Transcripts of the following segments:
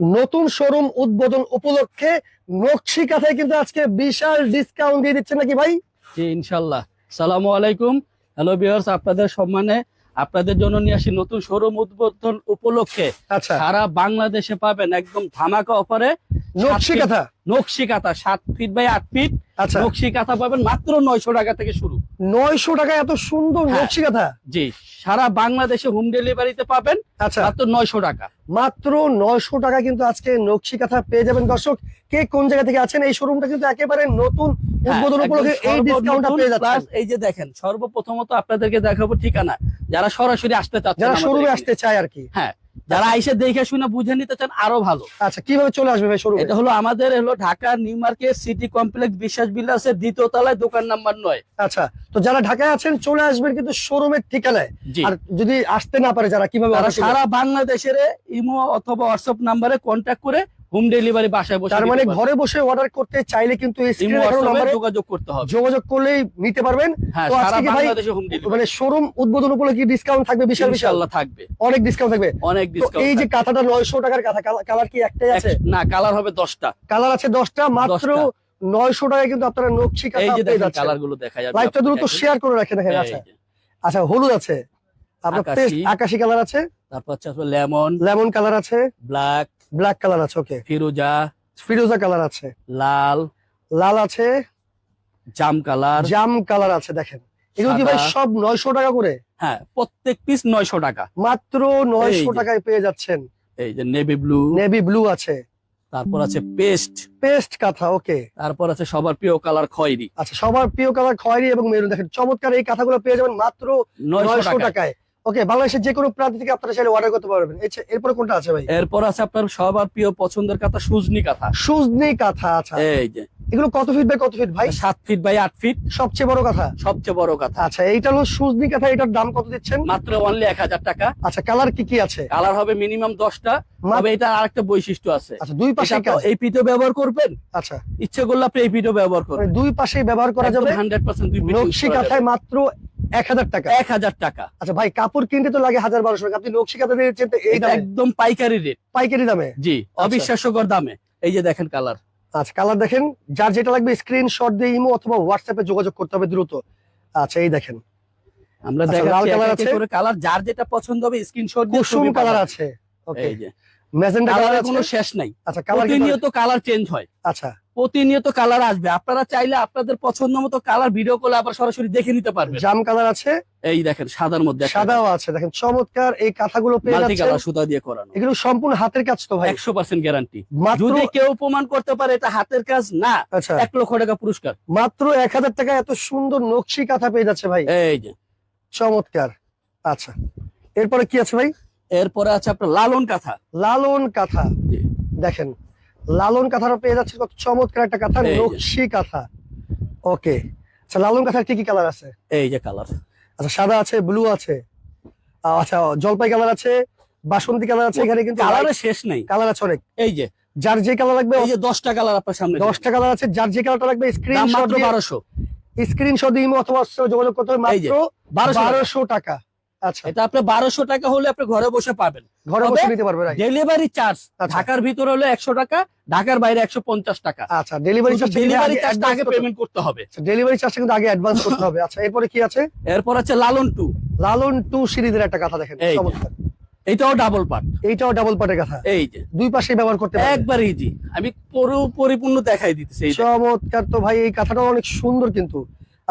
নতুন শোরুম উদ্বোধন উপলক্ষে নকশি কাথায় কিন্তু আজকে বিশাল ডিসকাউন্ট দিয়ে দিচ্ছেন নাকি ভাই? জি ইনশাল্লাহ। সালামু আলাইকুম। হ্যালো ভিউয়ার্স আপনাদের সম্মানে আপনাদের জন্য নিয়ে আসি নতুন শোরুম উদ্বোধন উপলক্ষে। আচ্ছা। সারা বাংলাদেশে পাবেন একদম ধামাকা অফারে। নকশি কাঁথা নকশি কাঁথা সাত ফিট বাই আট ফিট আচ্ছা। নকশি কাঁথা পাবেন মাত্র নয়শো টাকা থেকে শুরু। নয়শো টাকা এত সুন্দর হ্যাঁ। নকশি কাঁথা জি সারা বাংলাদেশে হোম ডেলিভারিতে পাবেন আচ্ছা। মাত্র নয়শো টাকা। মাত্র নয়শো টাকা কিন্তু আজকে নকশি কাঁথা পেয়ে যাবেন দর্শক। কে কোন জায়গা থেকে আছেন? এই শোরুমটা কিন্তু একেবারে নতুন হ্যাঁ, উদ্বোধন উপলক্ষে এই ডিসকাউন্টটা পেয়ে যাচ্ছেন। এই যে দেখেন সর্বপ্রথমত আপনাদেরকে দেখাবো ঠিকানা। যারা সরাসরি আসতে চাচ্ছেন যারা শোরুমে আসতে চায় আর কি। হ্যাঁ যারা আইসে দেখে শুনে বুঝে নিতে চান আরও ভালো। আচ্ছা কীভাবে চলে আসবে ভাই শুরু এটা হলো আমাদের হলো Dhaka new market city complex বিশ্বাস বিলাসের দ্বিতীয় তলায় দোকান নাম্বার নয়। আচ্ছা তো যারা ঢাকায় আছেন চলে আসবেন কিন্তু শোরুমের ঠিকানায়। আর যদি আসতে না পারে যারা কীভাবে সারা বাংলাদেশের ইমো অথবা হোয়াটসঅ্যাপ নাম্বারে কন্ট্যাক্ট করে হোম ডেলিভারি বাসায় বসে তার মানে ঘরে বসে অর্ডার করতে চাইলে কিন্তু স্ক্রিনে দেখানো যোগাযোগ করতে হবে। যোগাযোগ করলেই নিতে পারবেন। হ্যাঁ সারা বাংলাদেশে হোম ডেলিভারি মানে শোরুম উদ্বোধন উপলক্ষে ডিসকাউন্ট থাকবে বিশাল বিশাল। থাকবে। অনেক ডিসকাউন্ট থাকবে। অনেক ডিসকাউন্ট এই যে কাঁথাটা নয়শো টাকার কাঁথা কালার কি একটাই আছে? না কালার হবে দশটা। কালার আছে দশটা মাত্র দশটা। নয়শো টাকায় কিন্তু আপনারা নকশি এই কাঁথা যে পেয়ে যাচ্ছেন। কালারগুলো দেখা যাবে লাইভটা দ্রুত শেয়ার করে রাখেন এই আচ্ছা। আচ্ছা হলুদ আছে। আপনার আকাশি। কালার আছে। তারপর লেমন লেমন কালার আছে। ব্ল্যাক ব্ল্যাক কালার আছে ওকে ফিরোজা। ফিরোজা কালার আছে। লাল। লাল আছে। জাম কালার জাম কালার আছে দেখেন। এগুলো কি ভাই সব নয়শো টাকা করে? হ্যাঁ প্রত্যেক পিস নয়শো টাকা। মাত্র নয়শো যে। টাকায় পেয়ে যাচ্ছেন। এই যে নেভি ব্লু নেভি ব্লু আছে। তারপর আছে পেস্ট পেস্ট কাঁথা ওকে তারপর আছে সবার প্রিয় কালার খয়েরি। আচ্ছা সবার প্রিয় কালার খয়েরি এবং মেরুন দেখেন চমৎকার এই কাঁথাগুলো পেয়ে যাবেন মাত্র নয়শো নয়শো টাকা টাকায়। ওকে বাংলাদেশের যে কোনো প্রান্ত থেকে আপনারা চাইলে অর্ডার করতে পারবেন। এরপর কোনটা আছে ভাই? এরপর আছে আপনার সবার প্রিয় পছন্দের কথা সুজনি কথা। সুজনি কথা আচ্ছা। এই যে। এগুলো কত ফিট বাই কত ফিট ভাই? সাত ফিট বাই আট ফিট সবচেয়ে বড় কথা? সবচেয়ে বড় কথা। আচ্ছা এইটা হলো সুজনি কাঁথা এটার দাম কত দিচ্ছেন? মাত্র অনলি এক হাজার টাকা। আচ্ছা কালার কি কি আছে? কালার হবে মিনিমাম দশটা তবে আরেকটা বৈশিষ্ট্য আছে। আচ্ছা দুই পাশে এই পিঠও ব্যবহার করবেন? আচ্ছা। ইচ্ছে করলে আপনি এই পিঠও ব্যবহার মানে করবেন দুই পাশেই ব্যবহার করা যাবে। হান্ড্রেড পার্সেন্ট দুই নকশি কাঁথায় মাত্র এক হাজার টাকা। এক হাজার টাকা। আচ্ছা ভাই কাপড় কিনতে তো লাগে হাজার বারোশো টাকা। আপনি নকশি কাঁথা একদম পাইকারি রেট পাইকারি দামে? জি অবিশ্বাস্যকর দামে। এই যে দেখেন কালার আচ্ছা কালার দেখেন যার যেটা লাগবে স্ক্রিনশট দিয়ে ইমো অথবা হোয়াটসঅ্যাপে যোগাযোগ করতে হবে দ্রুত। আচ্ছা এই দেখেন। আমরা আচ্ছা, দেখাচ্ছি লাল কালার আছে? কালার যার যেটা পছন্দ হবে স্ক্রিনশট দিয়ে কুসুম কালার আছে। ওকে এই যে। মেজেন্টা কালার কোনো শেষ নাই। আচ্ছা কালার প্রতিনিয়ত কালার চেঞ্জ হয়। আচ্ছা। প্রতিনিয়ত কালার আসবে। আপনারা চাইলে আপনাদের পছন্দ মতো কালার ভিডিও কলে আবার সরাসরি দেখে নিতে পারবেন। জাম কালার আছে। এই দেখেন সাদার মধ্যে সাদাও আছে। দেখেন চমৎকার এই কাঁথাগুলো কালার সুতা দিয়ে করানো। এগুলো সম্পূর্ণ হাতের কাজ তো ভাই। একশো পার্সেন্ট গ্যারান্টি মাত্র যদি কেউ প্রমাণ করতে পারে এটা হাতের কাজ না। আচ্ছা। এক লক্ষ টাকা পুরস্কার। মাত্র এক হাজার টাকা এত সুন্দর নকশি কাঁথা পেয়ে যাচ্ছে ভাই। এই যে। চমৎকার। আচ্ছা এরপরে কি আছে ভাই? এরপরে আছে আপনার লালন কাঁথা। লালন কাঁথা। দেখেন লালন কাঁথাটা পেয়ে যাচ্ছে কত চমৎকার একটা কাঁথা নকশি কাঁথা। ওকে। আচ্ছা লালন কাঁথার কি কি কালার আছে? এই যে কালার আচ্ছা সাদা আছে ব্লু আছে আচ্ছা জলপাই কালার আছে বাসন্তী কালার আছে এখানে কিন্তু কালারের শেষ নেই। কালার আছে অনেক। এই যে। যার যে কালার লাগবে এই যে দশটা কালার আপনার সামনে দশটা কালার আছে যার যে কালারটা লাগবে স্ক্রিনশট মাত্র দিয়ে বারোশো। স্ক্রিনশট দিয়ে ইমো অথবা যোগাযোগ করতে হবে মাত্র বারোশো বারোশো টাকা। এটা আপনি বারোশো টাকা হলে আপনি ঘরে বসে পাবেন। ঘরে বসে নিতে পারবে রাইট ডেলিভারি চার্জ আচ্ছা। ঢাকার ভিতরে হলে একশো টাকা ঢাকার বাইরে একশো পঞ্চাশ টাকা। আচ্ছা ডেলিভারি চার্জ ডেলিভারি চার্জটা আগে পেমেন্ট করতে হবে। ডেলিভারি চার্জটা কিন্তু আগে অ্যাডভান্স করতে হবে। আচ্ছা এরপরে কি আছে? এরপর আছে লালন টু। লালন টু সিরিজের একটা কথা দেখেন চমৎকার। এইটাও ডাবল পার্ট এইটাও ডাবল পার্টের কথা। এই যে। দুই পাশে ব্যবহার করতে একবার ইজি আমি পুরো পরিপূর্ণ দেখাই দিতেছি। চমৎকার। তো ভাই এই কথাটাও অনেক সুন্দর কিন্তু।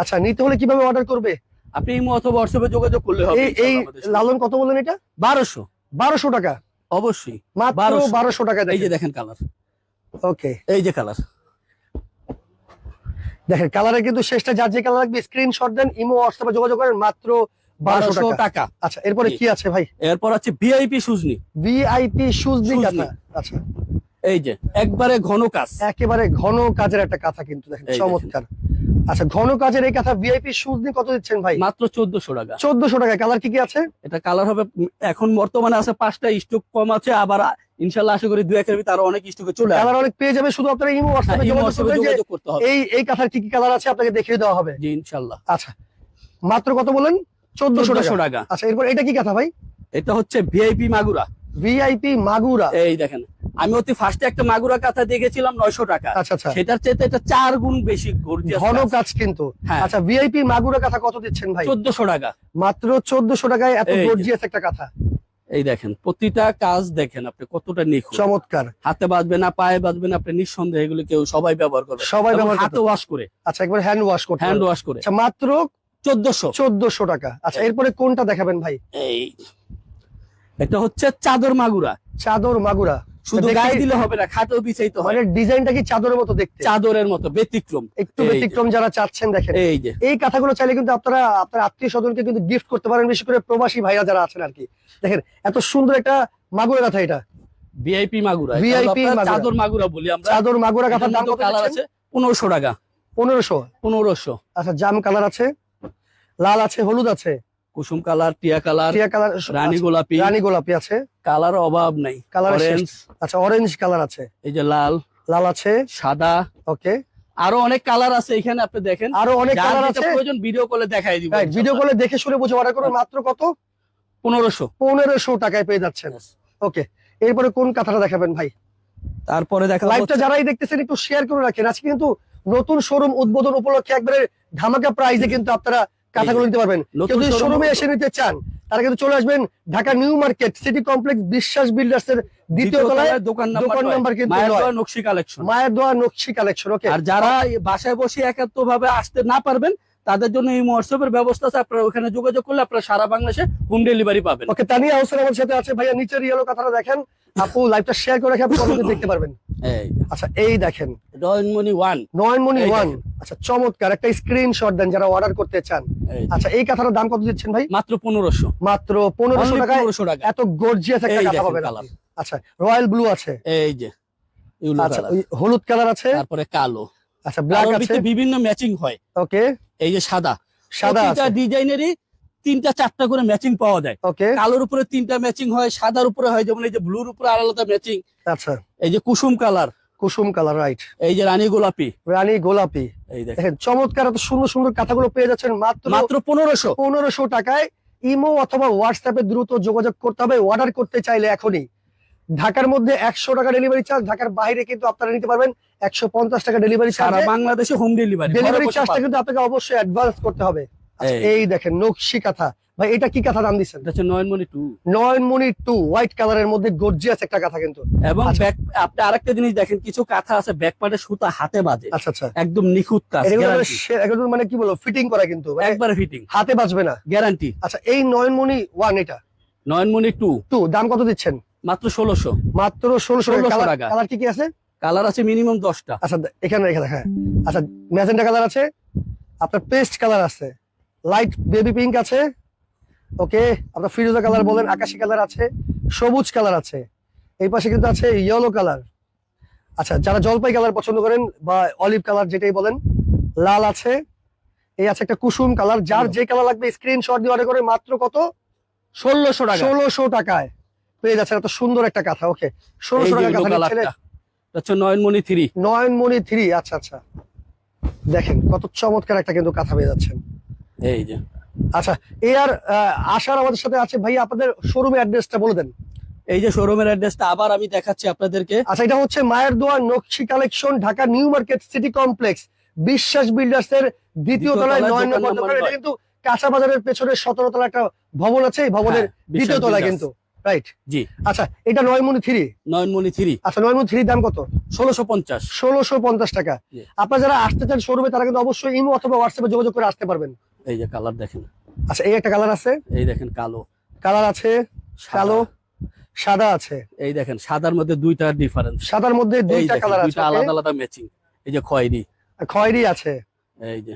আচ্ছা নিতে হলে কীভাবে অর্ডার করবে? আপনি ইমো অথবা হোয়াটসঅ্যাপে যোগাযোগ করলে হবে এই এই লালন কত বললেন এটা? বারোশো। বারোশো টাকা? অবশ্যই। মাত্র 1200 টাকা এই যে দেখেন কালার ওকে। এই যে কালার দেখেন কালারে কিন্তু শেষটা যার যে কালার লাগবে স্ক্রিনশট দেন ইমো হোয়াটসঅ্যাপে যোগাযোগ করেন মাত্র বারোশো বারোশো টাকা। টাকা। আচ্ছা এরপরে কি আছে ভাই? এরপর আছে ভিআইপি সুজনি। ভিআইপি Shoes কাঁথা। আচ্ছা। এই যে একবারে ঘন কাজ। একেবারে ঘন কাজের একটা কাঁথা কিন্তু দেখেন। চমৎকার। আচ্ছা ঘন কাজের এই কাঁথা ভিআইপি শুজ দিয়ে কত দিচ্ছেন ভাই? মাত্র চোদ্দশো টাকা। চোদ্দশো টাকা কালার কি কি আছে? এটা কালার হবে এখন বর্তমানে আছে পাঁচটা স্টক কম আছে আবার ইনশাল্লাহ আশা করি দু একের ভিতরে অনেক স্টকে চলে কালার অনেক পেয়ে যাবে শুধু আপনারা ইমো হ্যাঁ, হোয়াটসঅ্যাপে করতে হবে। এই কি কি কালার আছে আপনাকে দেখিয়ে দেওয়া হবে? জি ইনশাল্লাহ। আচ্ছা মাত্র কত বলেন চোদ্দশো টাকা। আচ্ছা এরপর এটা কি কাঁথা ভাই? এটা হচ্ছে ভিআইপি মাগুরা। ভিআইপি মাগুরা। এই দেখেন। আমি অতি ফার্স্টে একটা মাগুরা কাঁথা দেখেছিলাম নয়শো টাকা। আচ্ছা আচ্ছা। সেটার চেয়ে এটা চার গুণ বেশি ঘন কাজ কিন্তু। হ্যাঁ। আচ্ছা ভিআইপি মাগুরা কাঁথা কত দিচ্ছেন ভাই? চোদ্দশো টাকা। মাত্র চোদ্দশো টাকায় এত গর্জিয়াস একটা কথা। এই দেখেন প্রতিটা কাজ দেখেন আপনি কতটা নিখুঁত। চমৎকার। হাতে বাজবে না পায়ে বাজবে না আপনি নিঃসন্দেহে এগুলো কেউ সবাই ব্যবহার করবে। সবাই ব্যবহার হাতে ওয়াশ করে। আচ্ছা একবার হ্যান্ড ওয়াশ করে হ্যান্ড ওয়াশ করে। আচ্ছা মাত্র চোদ্দশো। চোদ্দশো টাকা। আচ্ছা এরপরে কোনটা দেখাবেন ভাই? এই। এটা হচ্ছে চাদর মাগুরা। চাদর মাগুরা। শুধু গায়ে দিলে হবে না খাটেও বিছাইতে হয়। মানে ডিজাইনটা কি চাদরের মতো দেখতে? চাদরের মতো ব্যতিক্রম। একটু ব্যতিক্রম যারা চাচ্ছেন দেখেন। এই যে। এই কথাগুলো চাইলে কিন্তু আপনারা আপনার আত্মীয় স্বজনকে কিন্তু গিফট করতে পারেন বিশেষ করে প্রবাসী ভাইরা যারা আছেন আর কি। দেখেন এত সুন্দর একটা মাগুরা কথা এটা। ভিআইপি মাগুরা। হলো চাদর মাগুরা বলি আমরা। চাদর মাগুরা কথার দাম কত আছে? পনেরোশো টাকা। পনেরোশো। পনেরোশো। আচ্ছা জাম কালার আছে? লাল আছে হলুদ আছে? কুসুম কালার টিয়া কালার টিয়া কালার রানী গোলাপি। রানী গোলাপি আছে। কালার অভাব নাই। কালার অরেঞ্জ আচ্ছা অরেঞ্জ কালার আছে। এই যে লাল। লাল আছে। সাদা। ওকে। আরও অনেক কালার আছে এখানে আপনি দেখেন। আরও অনেক কালার আছে। প্রয়োজন ভিডিও কলে দেখাই দিব ভিডিও কলে দেখে শুনে বুঝে অর্ডার করুন মাত্র কত? পনেরোশো। পনেরোশো টাকায় পেয়ে যাচ্ছেন। ওকে। এরপরে কোন কথাটা দেখাবেন ভাই? তারপরে দেখা লাইভটা যারাই দেখতেছেন একটু শেয়ার করে রাখেন। আজকে কিন্তু নতুন শোরুম উদ্বোধন উপলক্ষে একবারে ধামাকা প্রাইজে কিন্তু আপনারা কাঁথাগুলো নিতে পারবেন। কেউ যদি শোরুমে এসে নিতে চান তারা কিন্তু চলে আসবেন Dhaka New Market City Complex Biswas Builders এর দ্বিতীয় তলায় দোকান দোকান নাম্বার নাম্বার কিন্তু মায়ের নয়। দোয়া নকশি কালেকশন মায়ের দোয়া নকশি কালেকশন ওকে আর যারা বাসায় বসে একাত্ম ভাবে আসতে না পারবেন তাদের জন্য এই হোয়াটসঅ্যাপের ব্যবস্থা আছে। আপনারা ওখানে যোগাযোগ করলে আপনারা সারা বাংলাদেশে হোম ডেলিভারি পাবেন। ওকে তানিয়া হাউসের আমার সাথে আছে। ভাইয়া নিচের ইয়েলো কথাটা দেখেন। আপু লাইভটা শেয়ার করে রাখে আপনি দেখতে পারবেন। এই। আচ্ছা এই দেখেন। রয়নমণি ওয়ান। নয়নমণি ওয়ান। আচ্ছা চমৎকার। একটা স্ক্রিনশট দেন যারা অর্ডার করতে চান। আচ্ছা এই কথাটার দাম কত দিচ্ছেন ভাই? মাত্র পনেরোশো। মাত্র পনেরোশো টাকা। এত গর্জিয়াস একটা কাঁথা পাবেন আচ্ছা রয়্যাল ব্লু আছে। এই যে আচ্ছা হলুদ কালার আছে। তারপরে কালো। আচ্ছা ব্ল্যাক আছে। বিভিন্ন ম্যাচিং হয়। ওকে এই যে সাদা। সাদা আছে। ডিজাইনেরই তিনটা চারটা করে ম্যাচিং পাওয়া যায়। ওকে কালোর উপরে তিনটা ম্যাচিং হয় সাদার উপরে হয় যেমন এই যে ব্লুর উপরে আলাদা ম্যাচিং আচ্ছা। এই যে কুসুম কালার। কুসুম কালার রাইট এই যে রানী গোলাপি। রানী গোলাপি। এই দেখেন। দেখেন চমৎকার এত সুন্দর সুন্দর কাঁথাগুলো পেয়ে যাচ্ছেন মাত্র মাত্র পনেরোশো। পনেরোশো টাকায়। ইমো অথবা হোয়াটসঅ্যাপে দ্রুত যোগাযোগ করতে হবে। অর্ডার করতে চাইলে এখনই। ঢাকার মধ্যে একশো টাকা ডেলিভারি চার্জ ঢাকার বাইরে কিন্তু আপনারা নিতে পারবেন একশো পঞ্চাশ টাকা ডেলিভারি সারা চার্জ বাংলাদেশে হোম ডেলিভারি ডেলিভারি চার্জটা কিন্তু আপনাকে অবশ্যই অ্যাডভান্স করতে হবে। আচ্ছা, এই। দেখেন নকশি কাঁথা। ভাই এটা কি কাঁথা দাম দিচ্ছেন? হচ্ছে Nayanmoni two Nayanmoni two white কালারের মধ্যে গর্জিয়াস একটা কাঁথা কিন্তু। এবং আচ্ছা। ব্যাক আপনি আরেকটা জিনিস দেখেন কিছু কাঁথা আছে ব্যাক পার্টে সুতা হাতে বাজে। আচ্ছা আচ্ছা। একদম নিখুঁত কাজ এটা কিন্তু মানে কি বলব ফিটিং করা কিন্তু মানে একবারে ফিটিং হাতে বাজবে না। গ্যারান্টি আচ্ছা এই নয়নমণি ওয়ান এটা। নয়নমণি টু টু দাম কত দিচ্ছেন? মাত্র ষোলোশো। মাত্র ষোলোশো 1600 কালার টাকা। কালার কি কি আছে? কালার আছে মিনিমাম দশটা। আচ্ছা এখানে এখানে হ্যাঁ। আচ্ছা ম্যাজেন্টা কালার আছে। আপনার পেস্ট কালার আছে। লাইট বেবি পিঙ্ক আছে। ওকে আপনার ফিরোজা কালার বলেন আকাশি কালার আছে সবুজ কালার আছে। এই পাশে কিন্তু আছে ইয়েলো কালার। আচ্ছা যারা জলপাই কালার পছন্দ করেন বা অলিভ কালার যেটাই বলেন লাল আছে। এই আছে একটা কুসুম কালার যার যে কালার লাগবে স্ক্রিনশট দিয়ে অর্ডার করে মাত্র কত? ষোলোশো টাকা। ষোলোশো টাকায়। পেয়ে যাচ্ছে এত সুন্দর একটা কাঁথা ওকে ষোলোশো টাকা কাঁথা নিচ্ছেন এটা নয়নমণি থ্রি। নয়নমণি থ্রি আচ্ছা আচ্ছা। দেখেন কত চমৎকার একটা কিন্তু কাঁথা পেয়ে যাচ্ছেন। এই যে। আচ্ছা এ আর আশার আমাদের সাথে আছে। ভাই আপনাদের শোরুমের অ্যাড্রেসটা বলে দেন। এই যে শোরুমের অ্যাড্রেসটা আবার আমি দেখাচ্ছি আপনাদেরকে। আচ্ছা এটা হচ্ছে Mayer Doa Nakshi Collection Dhaka New Market City Complex. Biswas Builders এর দ্বিতীয় তলায় নয় নম্বর নম্বর দোকান। এটা কিন্তু কাঁচা বাজারের পেছনে সতেরো তলা একটা ভবন আছে এই ভবনের হ্যাঁ, দ্বিতীয় তলায় কিন্তু। রাইট জি। আচ্ছা এটা নয়মণি থ্রি। নয়নমণি থ্রি। আচ্ছা নয়মণি থ্রি দাম কত? ষোলোশো পঞ্চাশ। ষোলোশো পঞ্চাশ টাকা। আপনারা যারা আসতে চান শোরুমে তারা কিন্তু অবশ্যই ইমো অথবা হোয়াটসঅ্যাপে যোগাযোগ করে আসতে পারবেন। এই যে কালার দেখেন। আচ্ছা এই একটা কালার আছে? এই দেখেন কালো। কালার আছে। কালো? সাদা আছে? এই দেখেন সাদার মধ্যে দুইটা ডিফারেন্স সাদার মধ্যে দুইটা কালার আছে আলাদা আলাদা ম্যাচিং এই যে খয়েরি। খয়েরি আছে। এই যে।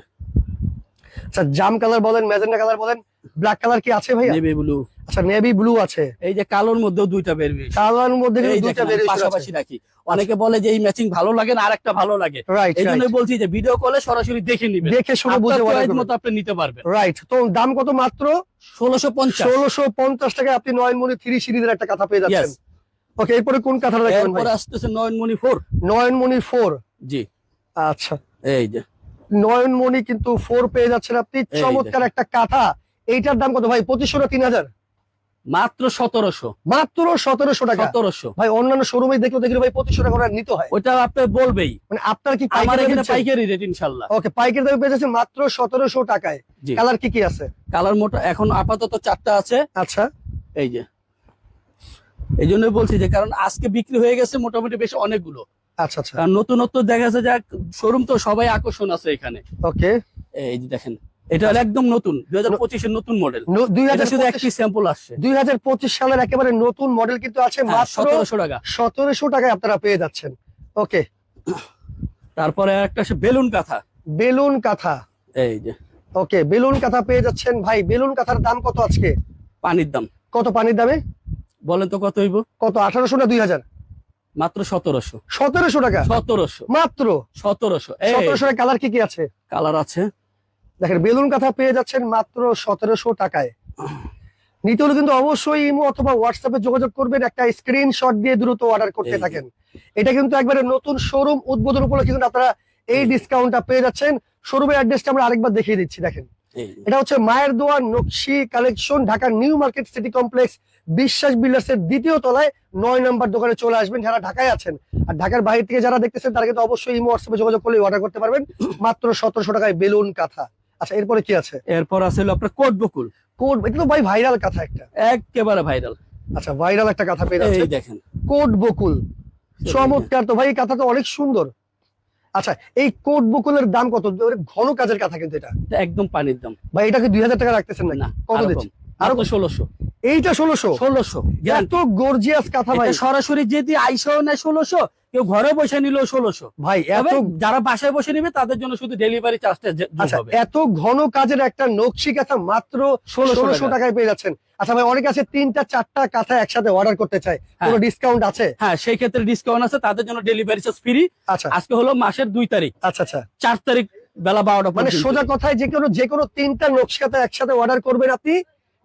আচ্ছা জাম কালার বলেন ম্যাজেন্ডা কালার বলেন ব্ল্যাক কালার কি আছে ভাইয়া? Navy blue. আচ্ছা নেভি ব্লু আছে। এই যে কালোর মধ্যেও দুইটা বের বেশ কালার মধ্যে দুইটা আমি পাশাপাশি আছে রাখি। অনেকে বলে যে এই ম্যাচিং ভালো লাগে না আরেকটা ভালো লাগে। রাইট এই জন্য বলছি যে ভিডিও কলে সরাসরি দেখে নিবেন। দেখে শুনে বুঝে আপনার অর্ডার মতো আপনি নিতে পারবেন। রাইট তো দাম কত মাত্র? ষোলোশো পঞ্চাশ। ষোলোশো পঞ্চাশ টাকায় আপনি নয়নমণি থ্রি সিরিজের একটা কথা পেয়ে যাচ্ছেন. ওকে এরপরে কোন কথাটা রাখবেন ভাই? এরপরে আসতেছে নয়নমণি ফোর নয়নমণি ফোর জি। আচ্ছা। এই যে। নয়নমণি কিন্তু ফোর পেয়ে যাচ্ছেন আপনি। চমৎকার একটা কাঁথা। এইটার দাম কত ভাই? পঁচিশশো না তিন হাজার? মাত্র সতেরোশো। মাত্র সতেরোশো টাকা। সতেরোশো। ভাই অন্যান্য শোরুমে দেখলে দেখলে ভাই পঁচিশশো টাকা নিতে হয়। ওইটা আপনি বলবেই। মানে আপনার কি আমার পাইকারি এখানে পাইকারি রেট ইনশাল্লাহ। ওকে পাইকারি দামে পেয়ে মাত্র সতেরোশো টাকায়। কালার কি কি আছে? কালার মোটা এখন আপাতত চারটা আছে। আচ্ছা। এই যে। এই জন্যই বলছি যে কারণ আজকে বিক্রি হয়ে গেছে মোটামুটি বেশ অনেকগুলো। আচ্ছা আচ্ছা। নতুনত্ব দেখা যাচ্ছে যে শোরুম তো সবাই আকর্ষণ আছে এখানে। ওকে। এই যে দেখেন। এটা হলো একদম নতুন দুই হাজার পঁচিশের নতুন মডেল দুই হাজার শুধু একটি স্যাম্পল আসছে। দুই হাজার পঁচিশ সালের একেবারে নতুন মডেল কিন্তু আছে হ্যাঁ, সতেরোশো টাকা। সতেরোশো টাকায় আপনারা পেয়ে যাচ্ছেন। ওকে তারপরে একটা বেলুন কাঁথা। বেলুন কাঁথা। এই যে। ওকে বেলুন কাঁথা পেয়ে যাচ্ছেন। ভাই বেলুন কাঁথার দাম কত আজকে? পানির দাম। কত পানির দামে? বলেন তো কত হইব? কত আঠারোশো না দুই হাজার? মাত্র সতেরোশো। সতেরোশো টাকা? সতেরোশো। মাত্র? সতেরোশো। এই সতেরোশো কালার কি কি আছে? কালার আছে দেখেন বেলুন কাঁথা পেয়ে যাচ্ছেন মাত্র সতেরোশো টাকায়। নিতে হলে কিন্তু অবশ্যই ইমো অথবা হোয়াটসঅ্যাপে যোগাযোগ করবেন একটা স্ক্রিনশট দিয়ে দ্রুত অর্ডার করতে থাকেন। এটা কিন্তু একবারে নতুন শোরুম উদ্বোধন উপলক্ষে কিন্তু আপনারা এই ডিসকাউন্টটা পেয়ে যাচ্ছেন। শোরুমের অ্যাড্রেসটা আমরা আরেকবার দেখিয়ে দিচ্ছি দেখেন। এটা হচ্ছে Mayer Doa Nakshi Collection Dhaka New Market City Complex Biswas Builders এর দ্বিতীয় তলায় নয় নম্বর দোকানে চলে আসবেন যারা ঢাকায় আছেন। আর ঢাকার বাইরে থেকে যারা দেখতেছেন তারা কিন্তু অবশ্যই ইমো হোয়াটসঅ্যাপে যোগাযোগ করলে অর্ডার করতে পারবেন। মাত্র সতেরোশো টাকায় বেলুন কাঁথা। আচ্ছা এরপরে কি আছে? এরপর আছে হলো আপনার কোট বকুল। কোট এটা তো ভাই ভাইরাল কথা একটা। একেবারে ভাইরাল। আচ্ছা ভাইরাল একটা কথা পেয়ে যাচ্ছে এই দেখেন। কোট বকুল। চমৎকার তো ভাই এই কথা তো অনেক সুন্দর। আচ্ছা এই কোট বকুলের দাম কত? ঘন কাজের কথা কিন্তু এটা। একদম পানির দাম। ভাই এটাকে দুই হাজার টাকা রাখতেছেন না কত আরও দিচ্ছি কম। আরও ষোলোশো। এইটা ষোলোশো? ষোলোশো। এত গর্জিয়াস কথা ভাই। সরাসরি যদি আইসাও নেয় ষোলোশো কেউ ঘরে বসে নিলেও ষোলোশো। ভাই এত যারা বাসায় বসে নিবে তাদের জন্য শুধু ডেলিভারি চার্জটা আচ্ছা এত ঘন কাজের একটা নকশি কাঁথা মাত্র ষোলোশো টাকায়। পেয়ে যাচ্ছেন। আচ্ছা ভাই অনেক আছে তিনটা চারটা কাঁথা একসাথে অর্ডার করতে কোনো হ্যাঁ। ডিসকাউন্ট আছে? হ্যাঁ সেই ক্ষেত্রে ডিসকাউন্ট আছে তাদের জন্য ডেলিভারি চার্জ ফ্রি আচ্ছা। আজকে হলো মাসের দুই তারিখ। আচ্ছা আচ্ছা। চার তারিখ বেলা বারোটা মানে সোজা কথায় যে কোনো যে কোনো তিনটা নকশি কাঁথা একসাথে অর্ডার করবেন আপনি।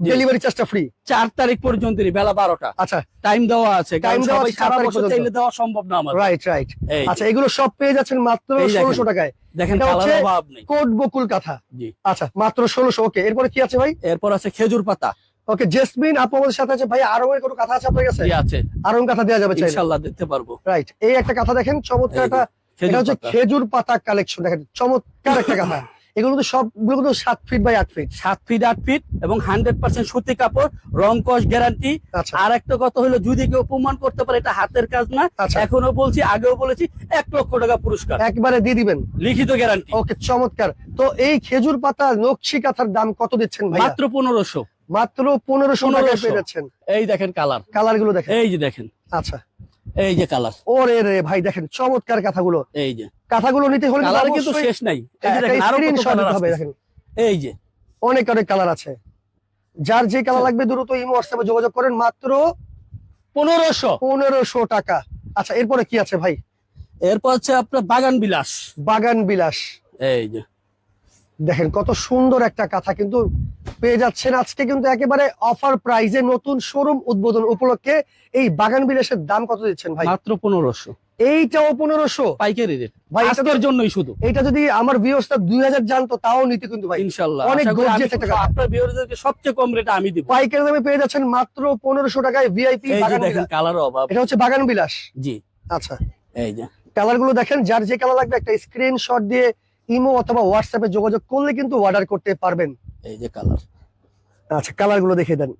ডেলিভারি চার্জটা ফ্রি চার তারিখ পর্যন্ত বেলা বারোটা। আচ্ছা। টাইম দেওয়া আছে Time দেওয়া সারা বছর চাইলে দেওয়া সম্ভব না আমাদের। রাইট রাইট আচ্ছা এগুলো সব পেয়ে যাচ্ছেন মাত্র ষোলোশো টাকায়। দেখেন কোট বকুল কাঁথা। আচ্ছা মাত্র ষোলোশো ওকে এরপরে কি আছে ভাই? এরপর আছে খেজুর পাতা। ওকে জেসমিন আপু আমাদের সাথে আছে। ভাই আরও এর কোনো কথা আছে আপনার কাছে? আছে। আরং কাঁথা দেওয়া যাবে চাইলে। দিতে পারব। রাইট এই একটা কথা দেখেন চমৎকার এই একটা এটা হচ্ছে খেজুর পাতা কালেকশন দেখেন চমৎকার একটা কথা। এগুলো কিন্তু সবগুলো কিন্তু সাত ফিট বাই আট ফিট সাত ফিট আট ফিট এবং হান্ড্রেড পার্সেন্ট সুতি কাপড় রং কস গ্যারান্টি আচ্ছা। আর একটা কথা হলো যদি কেউ প্রমাণ করতে পারে এটা হাতের কাজ না। আচ্ছা। এখনও বলছি আগেও বলেছি এক লক্ষ টাকা পুরস্কার। একবারে দিয়ে দিবেন। লিখিত গ্যারান্টি ওকে চমৎকার। তো এই খেজুর পাতা নকশি কাঁথার দাম কত দিচ্ছেন ভাই মাত্র পনেরোশো। মাত্র পনেরোশো টাকা 1500 পেয়ে যাচ্ছেন। এই দেখেন কালার কালারগুলো দেখেন। এই যে দেখেন। আচ্ছা। এই যে কালার ওরে রে ভাই দেখেন চমৎকার কাঁথাগুলো। এই যে। কাঁথাগুলো নিতে হলে কালার কিন্তু শেষ নাই। এই যে হবে দেখেন। এই অনেক অনেক কালার আছে। যার যে কালার লাগবে দ্রুত ইমো হোয়াটসঅ্যাপে যোগাযোগ করেন মাত্র পনেরোশো। পনেরোশো টাকা। আচ্ছা এরপরে কি আছে ভাই? এরপর হচ্ছে আপনার বাগান বিলাস। বাগান বিলাস। এই যে। দেখেন কত সুন্দর একটা কথা কিন্তু পেয়ে যাচ্ছেন। আজকে কিন্তু একেবারে অফার প্রাইজে নতুন শোরুম উদ্বোধন উপলক্ষে এই বাগান বিলাসের দাম কত দিচ্ছেন ভাই? মাত্র পনেরোশো। এইটাও পনেরোশো? পাইকারি রেট ভাই আজকের জন্যই শুধু। এটা যদি আমার দুই হাজার জানতো তাও নিতে কিন্তু ভাই। ইনশাল্লাহ। অনেক করি একটা কালার। আপনার ভিউয়ারদেরকে সবচেয়ে কম রেটে আমি দিব। পাইকারি দামে পেয়ে যাচ্ছেন মাত্র পনেরোশো টাকায় ভিআইপি বাগান দেখেন কালার অভাব। এটা হচ্ছে বাগান বিলাস। জি। আচ্ছা। এই যে। কালারগুলো দেখেন যার যে কালার লাগবে একটা স্ক্রিনশট দিয়ে ইমো অথবা হোয়াটসঅ্যাপে যোগাযোগ করলে কিন্তু অর্ডার করতে পারবেন। এই যে কালার আচ্ছা কালারগুলো দেখে দেন।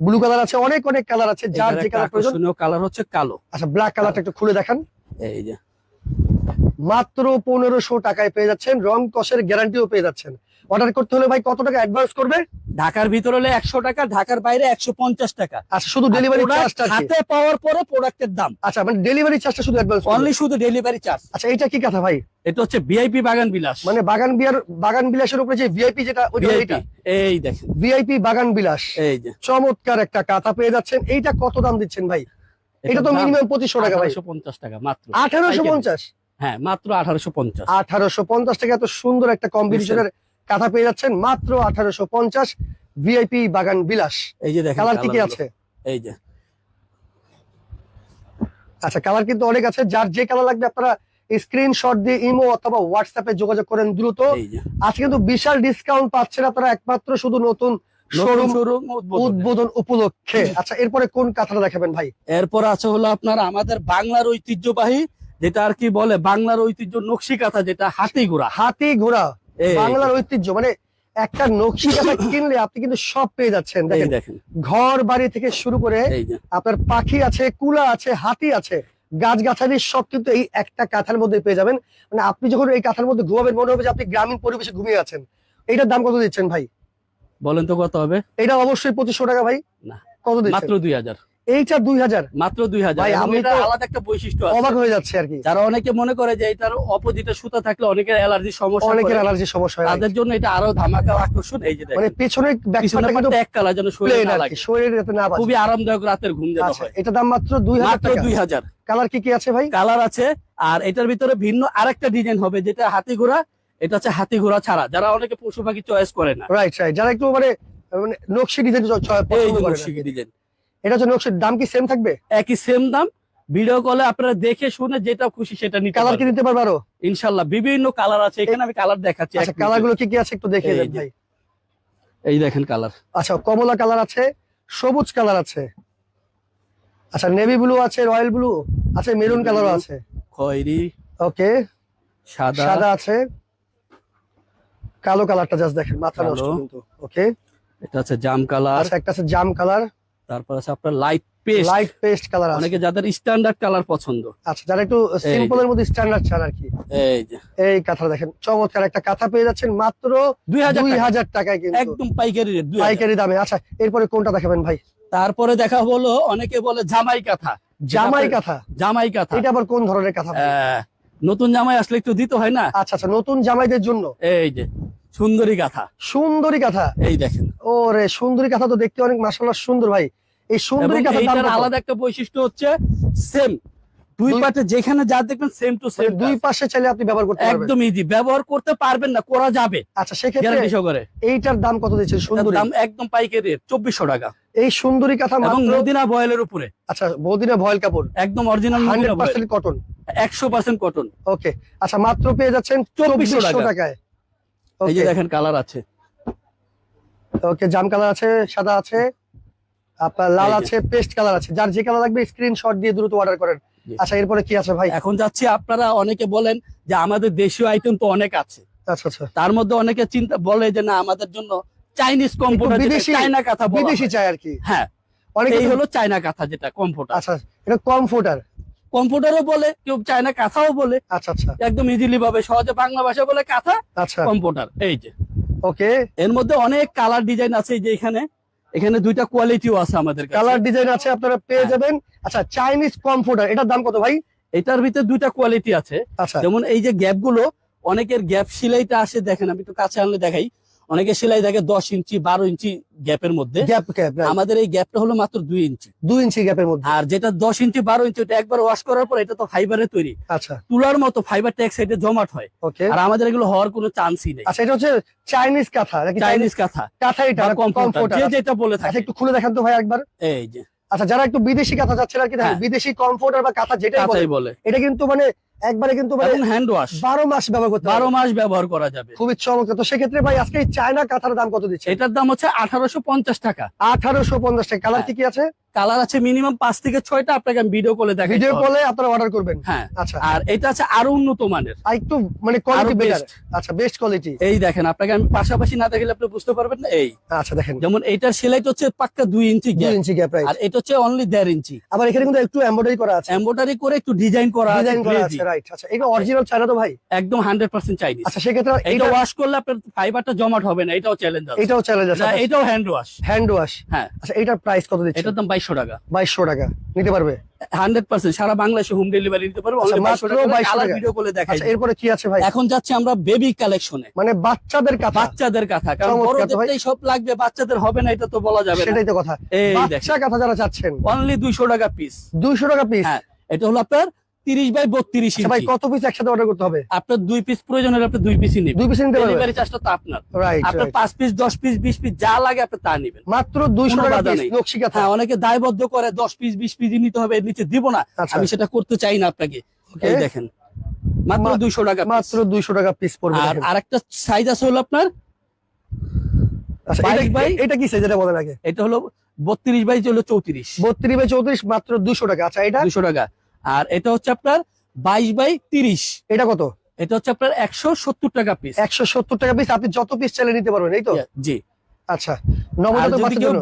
ব্লু কালার আছে অনেক অনেক কালার আছে যার যে কালার প্রয়োজন। কালার হচ্ছে কালো। আচ্ছা ব্ল্যাক কালারটা একটু খুলে দেখান। এই যে। মাত্র পনেরোশো টাকায় পেয়ে যাচ্ছেন রং কষের গ্যারান্টিও পেয়ে যাচ্ছেন। অর্ডার করতে হলে ভাই কত টাকা অ্যাডভান্স করবে? ঢাকার ভিতরে হলে একশো টাকা ঢাকার বাইরে একশো পঞ্চাশ টাকা। আচ্ছা শুধু ডেলিভারি চার্জটা হাতে পাওয়ার পরে প্রোডাক্টের দাম। আচ্ছা মানে ডেলিভারি চার্জটা শুধু অ্যাডভান্স অনলি শুধু ডেলিভারি চার্জ আচ্ছা এটা কি কথা ভাই? এটা হচ্ছে ভিআইপি বাগান বিলাস। মানে বাগান বিয়ার বাগান বিলাসের উপরে যে ভিআইপি যেটা ওইটা? এই দেখেন। ভিআইপি বাগান বিলাস। এই যে। চমৎকার একটা কাঁথা পেয়ে যাচ্ছেন। এইটা কত দাম দিচ্ছেন ভাই? এটা তো মিনিমাম পঁচিশশো টাকা ভাই। পঞ্চাশ টাকা মাত্র। আঠারোশো পঞ্চাশ? হ্যাঁ মাত্র আঠারোশো পঞ্চাশ। আঠারোশো পঞ্চাশ টাকা এত সুন্দর একটা কম্বিনেশনের কাঁথা পেয়ে যাচ্ছেন মাত্র আঠারোশো পঞ্চাশ ভিআইপি বাগান বিলাস। এই যে দেখেন কালার কি কি আছে? এই যে। আচ্ছা কালার কিন্তু অনেক আছে। যার যে কালার লাগবে আপনারা স্ক্রিনশট দিয়ে ইমো অথবা হোয়াটসঅ্যাপে যোগাযোগ করেন দ্রুত। আজকে কিন্তু বিশাল ডিসকাউন্ট পাচ্ছেন আপনারা একমাত্র শুধু নতুন উদ্বোধন। উপলক্ষে। আচ্ছা এরপরে কোন কাঁথাটা দেখাবেন ভাই? এরপর আছে হলো আপনার আমাদের বাংলার ঐতিহ্যবাহী যেটা আর কি বলে বাংলার ঐতিহ্য নকশি কাঁথা যেটা হাতি ঘোড়া। হাতি ঘোড়া। বাংলার ঐতিহ্য মানে একটা নকশি কাঁথা কিনলে আপনি কিন্তু সব পেয়ে যাচ্ছেন। দেখেন ঘর বাড়ি থেকে শুরু করে আপনার পাখি আছে কুলা আছে হাতি আছে গাছগাছালি সব কিন্তু এই একটা কাঁথার মধ্যে পেয়ে যাবেন। মানে আপনি যখন এই কাঁথার মধ্যে ঘুমাবেন মনে হবে যে আপনি গ্রামীণ পরিবেশে ঘুমিয়ে আছেন। এইটার দাম কত দিচ্ছেন ভাই? বলেন তো কত হবে? এটা অবশ্যই পঁচিশশো টাকা ভাই। না। কত দিচ্ছেন? মাত্র দুই হাজার। এইটা দুই হাজার। মাত্র দুই হাজার। আলাদা একটা বৈশিষ্ট্য অবাক হয়ে যাচ্ছে আর কি। যারা অনেকে মনে করে যে এটার অপোজিটে সুতা থাকলে অনেকের অ্যালার্জির সমস্যা অনেকের করে, অ্যালার্জি সমস্যা হয় তাদের জন্য এটা আরও ধামাকা আকর্ষণ এই যে মানে পেছনে এক কালার যেন শরীরে না লাগে। শরীরে যাতে না খুবই আরামদায়ক রাতের ঘুম যেন আচ্ছা হয়। এটা দাম মাত্র দুই হাজার দুই হাজার। কালার কি কি আছে ভাই? কালার আছে আর এটার ভিতরে ভিন্ন আরেকটা ডিজাইন হবে যেটা হাতি ঘোড়া এটা হচ্ছে হাতি ঘোড়া ছাড়া। যারা অনেকে পশু পাখি চয়েস করে না। রাইট রাইট যারা একটু মানে মানে নকশি ডিজাইন পছন্দ করে ডিজাইন এটা হচ্ছে নকশির দাম কি সেম থাকবে? একই সেম দাম। ভিডিও কলে আপনারা দেখে শুনে যেটা খুশি সেটা নিতে কালার কি দিতে পারবে আরও? ইনশাল্লাহ বিভিন্ন কালার আছে। এখানে আমি কালার দেখাচ্ছি আচ্ছা কালারগুলো কি কি আছে একটু দেখিয়ে এই দেন ভাই। এই দেখেন কালার আচ্ছা কমলা কালার আছে সবুজ কালার আছে। আচ্ছা নেভি ব্লু আছে রয়্যাল ব্লু আছে মেরুন কালারও আছে। খয়েরি ওকে সাদা। সাদা আছে। কালো কালারটা জাস্ট দেখেন মাথা। নষ্ট কিন্তু ওকে এটা আছে জাম কালার আচ্ছা একটা আছে জাম কালার তারপর আছে আপনার light paste light paste colour আছে। অনেকে যাদের স্ট্যান্ডার্ড কালার পছন্দ। আচ্ছা যারা একটু সিম্পল এর মধ্যে স্ট্যান্ডার্ড চান আর কি। এই যে। এই কাঁথা দেখেন চমৎকার একটা কাঁথা পেয়ে যাচ্ছেন মাত্র দুই হাজার দুই টাকা। হাজার টাকায় কিন্তু। একদম পাইকারি রেট পাইকারি দামে। আচ্ছা এরপরে কোনটা দেখাবেন ভাই? তারপরে দেখা হলো অনেকে বলে জামাই কাঁথা। জামাই কাঁথা। জামাই কাঁথা। এটা আবার কোন ধরনের কাঁথা? নতুন জামাই আসলে একটু দিতে হয় না? আচ্ছা আচ্ছা নতুন জামাইদের জন্য। এই যে। সুন্দরী কাঁথা সুন্দরী কাঁথা এই দেখেন। ওরে সুন্দরী কাঁথা তো দেখতে অনেক মাসাল্লাহ সুন্দর ভাই। এই সুন্দরী কত? আলাদা একটা বৈশিষ্ট্য হচ্ছে সেম। দুই পাটে যেখানে যা দেখবেন সেম টু মানে সেম দুই পাশে চাইলে আপনি ব্যবহার করতে পারবেন। একদম ইজি ব্যবহার করতে পারবেন না করা যাবে। আচ্ছা সেক্ষেত্রে সহকারে। এইটার দাম কত এটার সুন্দরী? দাম একদম পাইকারি রেট চব্বিশশো টাকা। এই সুন্দরী কাঁথা এবং মাত্র নদিনা বয়েলের উপরে। আচ্ছা বহুদিনে ভয়েল কাপড়। একদম অরিজিনাল হান্ড্রেড নদিনা বয়েল পার্সেন্ট কটন একশো পার্সেন্ট কটন ওকে আচ্ছা মাত্র পেয়ে যাচ্ছেন 2400 টাকায়। এই যে দেখেন কালার আছে। ওকে জাম কালার আছে সাদা আছে আপনার লাল আছে পেস্ট কালার আছে। যার যে কালার লাগবে স্ক্রিনশট দিয়ে দ্রুত অর্ডার করেন। আচ্ছা এরপরে কি আছে ভাই? এখন যাচ্ছি আপনারা অনেকে বলেন যে আমাদের দেশীয় আইটেম তো অনেক আছে। আচ্ছা আচ্ছা। তার মধ্যে অনেকে চিন্তা বলে যে না আমাদের জন্য চাইনিজ কম্পিউটার বিদেশি- চাইনা কাঁথা বিদেশি চাই আর কি। হ্যাঁ অনেকে হলো চায়না কাঁথা যেটা কম্পিউটার আচ্ছা এটা কমফোর্টার কম্পিউটারও বলে কেউ চায়না কাঁথাও বলে। আচ্ছা আচ্ছা। একদম ইজিলি ভাবে সহজে বাংলা ভাষা বলে কাঁথা আচ্ছা। কম্পিউটার। এই যে। ওকে। এর মধ্যে অনেক কালার ডিজাইন আছে এই যে এখানে। এখানে দুইটা কোয়ালিটিও আছে আমাদের কালার ডিজাইন আছে আপনারা পেয়ে হ্যাঁ। যাবেন। আচ্ছা চাইনিজ কমফোর্টার এটার দাম কত ভাই? এটার ভিতরে দুইটা কোয়ালিটি আছে। আচ্ছা। যেমন এই যে গ্যাপগুলো অনেকের গ্যাপ সিলাইটা আসে দেখেন আমি একটু কাছে আনলে দেখাই। অনেকে সেলাই দেখে দশ ইঞ্চি বারো ইঞ্চি গ্যাপের মধ্যে। গ্যাপ গ্যাপ আমাদের এই গ্যাপটা হলো মাত্র দুই ইঞ্চি। দুই ইঞ্চি গ্যাপের মধ্যে। আর যেটা দশ ইঞ্চি বারো ইঞ্চি ওটা একবার ওয়াশ করার পর এটা তো ফাইবারে তৈরি। আচ্ছা। তুলার মতো ফাইবারটা এক সাইডে জমাট হয়। আর আমাদের এগুলো হওয়ার কোনো চান্সই নেই। আচ্ছা এটা হচ্ছে চাইনিজ কাঁথা চাইনিজ কাঁথা। কাঁথা এটা কমফোর্টার যে যেটা বলে আচ্ছা থাকে। একটু খুলে দেখান তো ভাই একবার। এই যে। আচ্ছা যারা একটু বিদেশি কাঁথা যাচ্ছেন আর কি হ্যাঁ। বিদেশি কমফোর্টার বা কাঁথা যেটাই বলে। এটা কিন্তু মানে একবারে কিন্তু হ্যান্ড ওয়াশ বারো মাস ব্যবহার করতে বারো পারবেন। মাস ব্যবহার করা যাবে। খুবই চমৎকার। তো সেক্ষেত্রে ভাই আজকে এই চায়না কাঁথার দাম কত দিচ্ছে? এটার দাম হচ্ছে আঠারোশো পঞ্চাশ টাকা। আঠারোশো পঞ্চাশ টাকা। কালার। কি কি আছে? কালার আছে মিনিমাম পাঁচ থেকে ছয়টা। আপনাকে আমি ভিডিও কলে দেখাই ভিডিও কলে আপনারা অর্ডার করবেন। হ্যাঁ। আচ্ছা। আর এটা আছে আরও উন্নত মানের। একটু মানে কোয়ালিটি best। আচ্ছা বেস্ট কোয়ালিটি এই দেখেন আপনাকে আমি পাশাপাশি না দেখলে আপনি বুঝতে পারবেন না। এই। আচ্ছা দেখেন। যেমন এইটার সেলাইটা হচ্ছে পাক্কা দুই ইঞ্চি দুই ইঞ্চি গ্যাপ আর এটা হচ্ছে অনলি দেড় ইঞ্চি আবার এখানে কিন্তু একটু এমব্রয়ডারি করা আছে। এম্বোটারি করে একটু ডিজাইন করা আছে। ডিজাইন করা। আছে রাইট আচ্ছা এটা অরিজিনাল চায়না তো ভাই? একদম হান্ড্রেড পার্সেন্ট চাইনিজ আচ্ছা সেক্ষেত্রে এটা এটা ওয়াশ করলে আপনার ফাইবারটা জমাট হবে না এটাও চ্যালেঞ্জ আছে। এটাও চ্যালেঞ্জ আছে এটাও হ্যান্ড ওয়াশ হ্যান্ড ওয়াশ হ্যাঁ। আচ্ছা এটার প্রাইস কত দিচ্ছে এটার দাম বাইশশো টাকা। বাইশশো টাকা নিতে পারবে? হান্ড্রেড পার্সেন্ট সারা বাংলাদেশে হোম ডেলিভারি নিতে পারব আচ্ছা, only 2200 মাত্র 2200 টাকা। ভিডিও করে দেখাই আচ্ছা এরপরে কি আছে ভাই? এখন যাচ্ছে আমরা বেবি কালেকশনে মানে বাচ্চাদের কাঁথা। বাচ্চাদের কথা কারণ। সব লাগবে বাচ্চাদের হবে না এটা তো বলা যাবে না। সেটাই তো কথা। বাচ্চা কাঁথা যারা চাচ্ছেন। অনলি দুইশো টাকা পিস দুইশো টাকা পিস হ্যাঁ এটা হলো আপনার তিরিশ বাই বত্রিশ আচ্ছা ভাই কত পিস একসাথে অর্ডার করতে হবে? আপনার দুই পিস প্রয়োজন হলে আপনি দুই পিসই নেবেন। দুই পিস নিতে ডেলিভারি চার্জটা তো আপনার। আপনার পাঁচ পিস দশ পিস বিশ পিস যা লাগে আপনি তা নেবেন। মাত্র দুইশো টাকা। নকশি কাঁথা। হ্যাঁ অনেকে দায়বদ্ধ করে দশ পিস বিশ পিস নিতে হবে এর নিচে দিব না। আচ্ছা। আমি সেটা করতে চাই না আপনাকে। এই দেখেন মাত্র দুইশো টাকা মাত্র দুইশো টাকা পিস পড়বে আর। আরেকটা সাইজ আছে হলো আপনার আচ্ছা এটা- এটা কি সাইজ এটা বলেন আগে? এটা হলো বত্রিশ বাই চৌত্রিশ। বত্রিশ বাই চৌত্রিশ মাত্র দুশো টাকা। আচ্ছা এটা? দুশো টাকা। আর এটা হচ্ছে আপনার বাইশ বাই তিরিশ। এটা কত? এটা হচ্ছে আপনার একশো সত্তর টাকা পিস একশো সত্তর টাকা পিস আপনি যত পিস চাইলে নিতে পারবেন এই তো? জি। আচ্ছা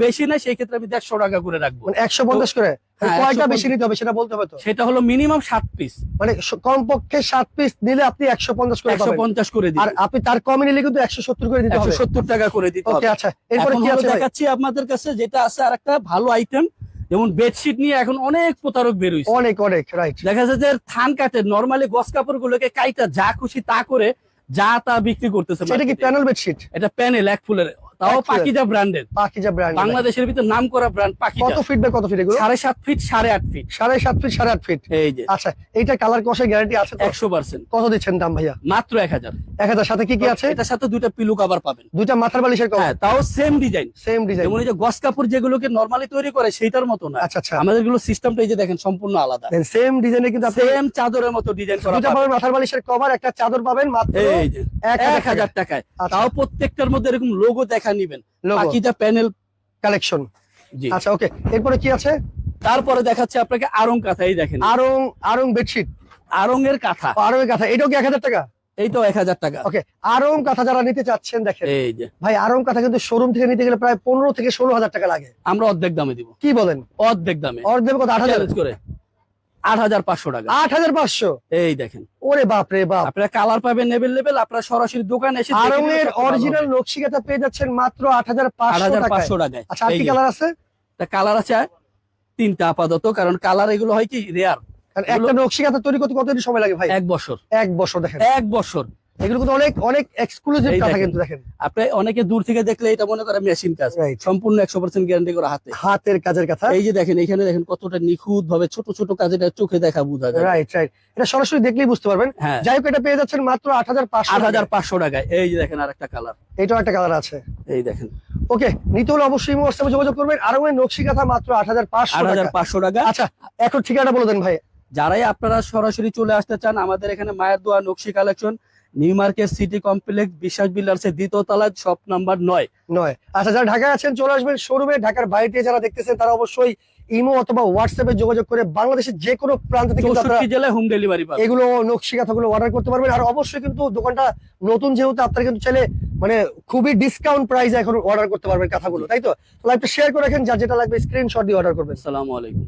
বেশি সেই ক্ষেত্রে আমি দেড়শো টাকা করে রাখব। মানে একশো পঞ্চাশ করে? হ্যাঁ, কয়টা বেশি নিতে হবে সেটা বলতে হবে তো? সেটা হলো মিনিমাম সাত পিস মানে কমপক্ষে সাত পিস নিলে আপনি একশো পঞ্চাশ করে একশো পঞ্চাশ করে আর আপনি তার কমে নিলে কিন্তু একশো সত্তর করে দিতে একশো হবে। সত্তর টাকা করে দিতে হবে। আচ্ছা এরপরে? দেখাচ্ছি আপনাদের কাছে যেটা আছে আর একটা ভালো আইটেম যেমন বেডশিট নিয়ে এখন অনেক প্রতারক বেরোয় অনেক অনেক রাইট দেখা যাচ্ছে যে থান কাটে নর্মালি গস কাপড় গুলোকে কাইটা যা খুশি তা করে যা তা বিক্রি করতেছে এটা কি প্যানেল বেডশিট এটা প্যানেল এক ফুলের। তাও পাকিজা ব্র্যান্ডের পাকিজা ব্র্যান্ড বাংলাদেশের ভিতরে নাম করা ব্র্যান্ড পাকিজা। কত ফিট বাই কত ফিট এগুলো? সাড়ে সাত ফিট সাড়ে আট ফিট সাড়ে সাত ফিট সাড়ে আট ফিট এই যে। আচ্ছা এইটা কালার কষে গ্যারান্টি আছে তো? একশো পার্সেন্ট কত দিচ্ছেন দাম ভাইয়া? মাত্র এক হাজার। এক হাজার। সাথে কি কি আছে? এটার সাথে দুইটা পিলু কাভার পাবেন। দুইটা মাথার বালিশের কভার হ্যাঁ তাও সেম ডিজাইন সেম ডিজাইন যেমন এই যে গস কাপড় যেগুলোকে নর্মালি তৈরি করে সেইটার মতো না। আচ্ছা আচ্ছা। আমাদেরগুলো সিস্টেমটা এই যে দেখেন সম্পূর্ণ আলাদা। সেম ডিজাইনে কিন্তু সেম চাদরের মতো ডিজাইন করা দুইটা পাবেন। মাথার বালিশের কভার একটা চাদর পাবেন মাত্র এই যে এক এক হাজার টাকায়। আচ্ছা। তাও প্রত্যেকটার মধ্যে এরকম লোগো দেখা নিবেন। পাকিজা প্যানেল কালেকশন আচ্ছা ওকে এরপরে কি আছে? তারপরে দেখাচ্ছে আপনাকে আরং কাঁথা এই দেখেন। আরং আরং বেডশিট আরং এর কাঁথা। আরং এর কাঁথা। এটাও কি এক হাজার টাকা? এই তো এক হাজার টাকা। ওকে আরং কাঁথা যারা নিতে চাচ্ছেন দেখেন। এই যে। ভাই আরং কাঁথা কিন্তু শোরুম থেকে নিতে গেলে প্রায় পনেরো থেকে ষোলো হাজার টাকা লাগে। আমরা অর্ধেক দামে দিব। কি বলেন? অর্ধেক দামে। অর্ধেক কত? আট হাজার? করে। আট হাজার পাঁচশো টাকা। আট হাজার পাঁচশো? এই দেখেন। ওরে বাপ রে বাপ। আপনারা কালার পাবেন নেবেল লেভেল আপনারা সরাসরি দোকানে এসে আরং এর অরিজিনাল। পেয়ে যাচ্ছেন মাত্র আট হাজার পাঁচশো টাকায়। আচ্ছা কালার আছে? কালার আছে তিনটা আপাতত কারণ কালার এগুলো হয় কি রেয়ার কারণ একটা নকশি কাঁথা তৈরি করতে কতদিন সময় লাগে ভাই? এক বছর। এক বছর দেখেন। এক বছর। এগুলো কিন্তু অনেক অনেক এক্সক্লুসিভ এই কিন্তু দেখেন। আপনি অনেকে দূর থেকে দেখলে এটা মনে করে মেশিন কাজ। সম্পূর্ণ একশো পার্সেন্ট গ্যারান্টি করা হাতে। হাতের কাজের কথা। এই যে দেখেন এখানে দেখেন কতটা নিখুঁত ভাবে ছোট ছোট কাজ এটা চোখে দেখা বোঝা যায়। রাইট রাইট এটা সরাসরি দেখলেই বুঝতে পারবেন। যাই হোক এটা পেয়ে যাচ্ছেন মাত্র আট হাজার পাঁচশো আট হাজার পাঁচশো টাকায়। এই যে দেখেন আরেকটা কালার এটাও একটা কালার আছে। এই দেখেন। ওকে নিতে হলে অবশ্যই হোয়াটসঅ্যাপে যোগাযোগ করবেন। আর ওই নকশি কাঁথা মাত্র আট হাজার পাঁচশো আট হাজার টাকা পাঁচশো টাকা। আচ্ছা এখন ঠিকানা বলে দেন ভাই। যারাই আপনারা সরাসরি চলে আসতে চান আমাদের এখানে Mayer Doa Nakshi Collection New Market City Complex Biswas Builders এর দ্বিতীয় তলায় শপ নাম্বার নয়। নয়। আচ্ছা যারা ঢাকায় আছেন চলে আসবেন শোরুমে। ঢাকার বাইরে যারা দেখতেছেন তারা অবশ্যই ইমো অথবা হোয়াটসঅ্যাপে যোগাযোগ করে বাংলাদেশের যে কোনো প্রান্ত থেকে জেলায় হোম ডেলিভারি পাবেন। এগুলো নকশি কাঁথাগুলো অর্ডার করতে পারবেন। আর অবশ্যই কিন্তু দোকানটা নতুন যেহেতু আপনারা কিন্তু চাইলে মানে খুবই ডিসকাউন্ট প্রাইসে এখন অর্ডার করতে পারবেন কাঁথাগুলো তাই তো? লাইভটা শেয়ার করে রাখেন যার যেটা লাগবে স্ক্রিনশট দিয়ে অর্ডার করবেন। আসসালামু আলাইকুম।